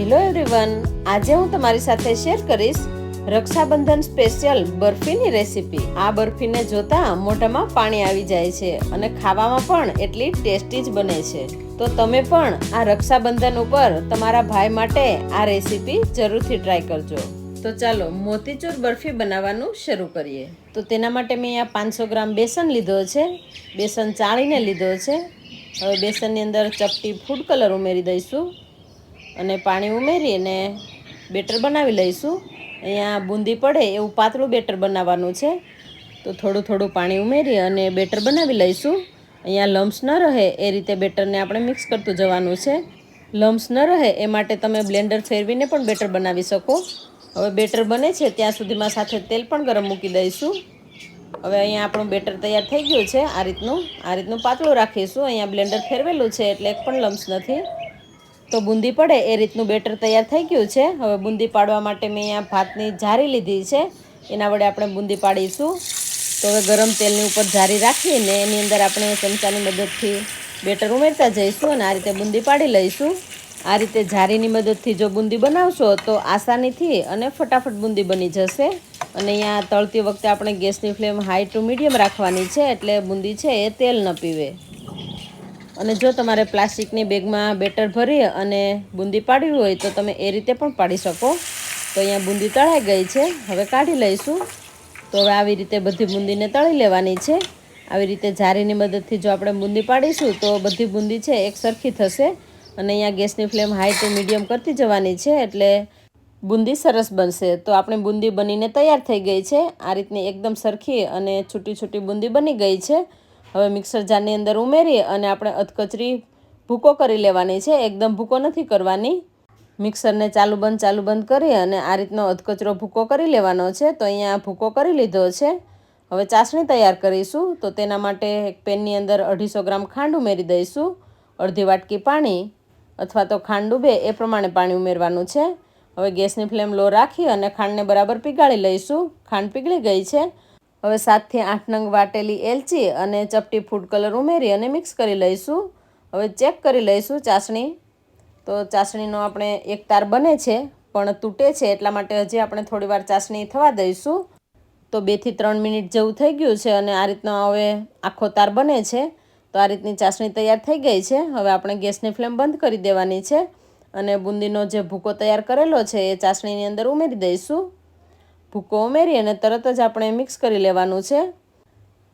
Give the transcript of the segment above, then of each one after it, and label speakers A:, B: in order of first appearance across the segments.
A: Hello everyone આજે હું તમારી સાથે શેર કરીશ રક્ષાબંધન સ્પેશિયલ બરફીની રેસીપી આ બરફીને જોતા મોઢામાં પાણી આવી જાય છે અને ખાવામાં પણ એટલી ટેસ્ટી જ બને છે. તો તમે પણ આ રક્ષાબંધન ઉપર તમારા ભાઈ માટે આ રેસીપી જરૂરથી ટ્રાય કરજો. તો ચાલો, મોતીચૂર બરફી બનાવવાનું શરૂ કરીએ. તો તેના માટે મેં અહીંયા પાંચસો ગ્રામ બેસન લીધો છે. બેસન ચાળીને લીધો છે. હવે બેસનની અંદર ચપટી ફૂડ કલર ઉમેરી દઈશું. અને પાણી ઉમેરી અને બેટર બનાવી લઈશું. અહીંયા બુંદી પડે, એવું પાતળું બેટર બનાવવાનું છે. તો થોડું થોડું પાણી ઉમેરી અને બેટર બનાવી લઈશું. અહીંયા લમ્સ ન રહે, એ રીતે બેટરને આપણે મિક્સ કરતું જવાનું છે. લમ્સ ન રહે, એ માટે તમે બ્લેન્ડર ફેરવીને પણ બેટર બનાવી શકો. હવે બેટર બને છે, ત્યાં સુધીમાં સાથે તેલ પણ ગરમ મૂકી દઈશું. હવે અહીંયા આપણું બેટર તૈયાર થઈ ગયું છે, આ રીતનું. આ રીતનું પાતળું રાખીશું. અહીંયા બ્લેન્ડર ફેરવેલું છે, એટલે એક પણ લમ્સ નથી. તો બુંદી પડે, એ રીતનું બેટર તૈયાર થઈ ગયું છે. હવે બુંદી પાડવા માટે મેં અહીંયા ભાતની જારી લીધી છે. એના વડે આપણે બુંદી પાડીશું. તો હવે ગરમ તેલની ઉપર જારી રાખીને એની અંદર આપણે ચમચાની મદદથી બેટર ઉમેરતા જઈશું અને આ રીતે બુંદી પાડી લઈશું. આ રીતે જારીની મદદથી જો બુંદી બનાવશો તો આસાનીથી અને ફટાફટ બુંદી બની જશે. અને અહીંયા તળતી વખતે આપણે ગેસની ફ્લેમ હાઈ ટુ મીડિયમ રાખવાની છે એટલે બુંદી છે એ તેલ ન પીવે. અને જો તમારે પ્લાસ્ટિકની બેગમાં બેટર ભરી અને બુંદી પાડવી હોય તો તમે એ રીતે પણ પાડી શકો. તો અહીંયા બુંદી તળાઈ ગઈ છે. હવે કાઢી લઈશું. તો હવે આવી રીતે બધી બુંદીને તળી લેવાની છે. આવી રીતે જારીની મદદથી જો આપણે બુંદી પાડીશું તો બધી બુંદી છે એક સરખી થશે. અને અહીંયા ગેસની ફ્લેમ હાઈ ટુ મીડિયમ કરતી જવાની છે એટલે બુંદી સરસ બનશે. તો આપણી બુંદી બનીને તૈયાર થઈ ગઈ છે. આ રીતની એકદમ સરખી અને છૂટી છૂટી બુંદી બની ગઈ છે. હવે મિક્સર જારની અંદર ઉમેરી અને આપણે અધકચરી ભૂકો કરી લેવાની છે. એકદમ ભૂકો નથી કરવાની. મિક્સરને ચાલુ બંધ ચાલુ બંધ કરી અને આ રીતનો અધકચરો ભૂકો કરી લેવાનો છે. તો અહીંયા ભૂકો કરી લીધો છે. હવે ચાસણી તૈયાર કરીશું. તો તેના માટે એક પેનની અંદર અઢીસો ગ્રામ ખાંડ ઉમેરી દઈશું. અડધી વાટકી પાણી અથવા તો ખાંડ ડૂબે એ પ્રમાણે પાણી ઉમેરવાનું છે. હવે ગેસની ફ્લેમ લો રાખી અને ખાંડને બરાબર પીગાળી લઈશું. ખાંડ પીગળી ગઈ છે. હવે સાતથી આઠ નંગ વાટેલી એલચી અને ચપટી ફૂડ કલર ઉમેરી અને મિક્સ કરી લઈશું. હવે ચેક કરી લઈશું ચાસણી. તો ચાસણીનો આપણે એક તાર બને છે, પણ તૂટે છે, એટલા માટે હજી આપણે થોડીવાર ચાસણી થવા દઈશું. તો બેથી ત્રણ મિનિટ જેવું થઈ ગયું છે અને આ રીતનો હવે આખો તાર બને છે. તો આ રીતની ચાસણી તૈયાર થઈ ગઈ છે. હવે આપણે ગેસની ફ્લેમ બંધ કરી દેવાની છે અને બુંદીનો જે ભૂકો તૈયાર કરેલો છે એ ચાસણીની અંદર ઉમેરી દઈશું. ભૂકો ઉમેરી અને તરત જ આપણે મિક્સ કરી લેવાનું છે.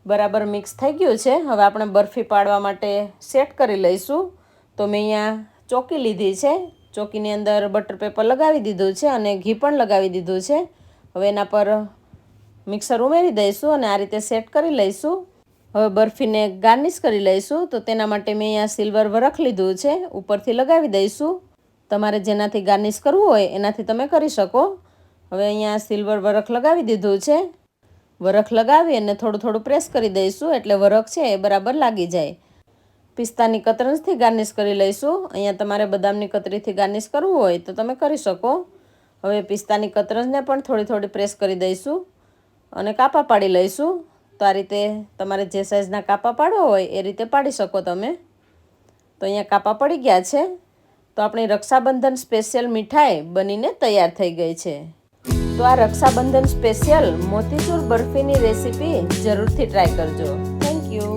A: બરાબર મિક્સ થઈ ગયું છે. હવે આપણે બરફી પાડવા માટે સેટ કરી લઈશું. તો મેં અહીંયા ચોકી લીધી છે. ચોકીની અંદર બટર પેપર લગાવી દીધું છે અને ઘી પણ લગાવી દીધું છે. હવે એના પર મિક્સર ઉમેરી દઈશું અને આ રીતે સેટ કરી લઈશું. હવે બરફીને ગાર્નિશ કરી લઈશું. તો તેના માટે મેં અહીંયા સિલ્વર વરખ લીધું છે. ઉપરથી લગાવી દઈશું. તમારે જેનાથી ગાર્નિશ કરવું હોય એનાથી તમે કરી શકો. હવે અહીંયા સિલ્વર વરખ લગાવી દીધું છે. વરખ લગાવી અને થોડું થોડું પ્રેસ કરી દઈશું એટલે વરખ છે એ બરાબર લાગી જાય. પિસ્તાની કતરણથી ગાર્નિશ કરી લઈશું. અહીંયા તમારે બદામની કતરીથી ગાર્નિશ કરવું હોય તો તમે કરી શકો. હવે પિસ્તાની કતરંજને પણ થોડી થોડી પ્રેસ કરી દઈશું અને કાપા પાડી લઈશું. તો આ રીતે તમારે જે સાઇઝના કાપા પાડવા હોય એ રીતે પાડી શકો તમે. તો અહીંયા કાપા પડી ગયા છે. તો આપણી રક્ષાબંધન સ્પેશિયલ મીઠાઈ બનીને તૈયાર થઈ ગઈ છે. તો આ રક્ષાબંધન સ્પેશિયલ મોતીચૂર બરફીની રેસીપી જરૂરથી ટ્રાય કરજો. Thank you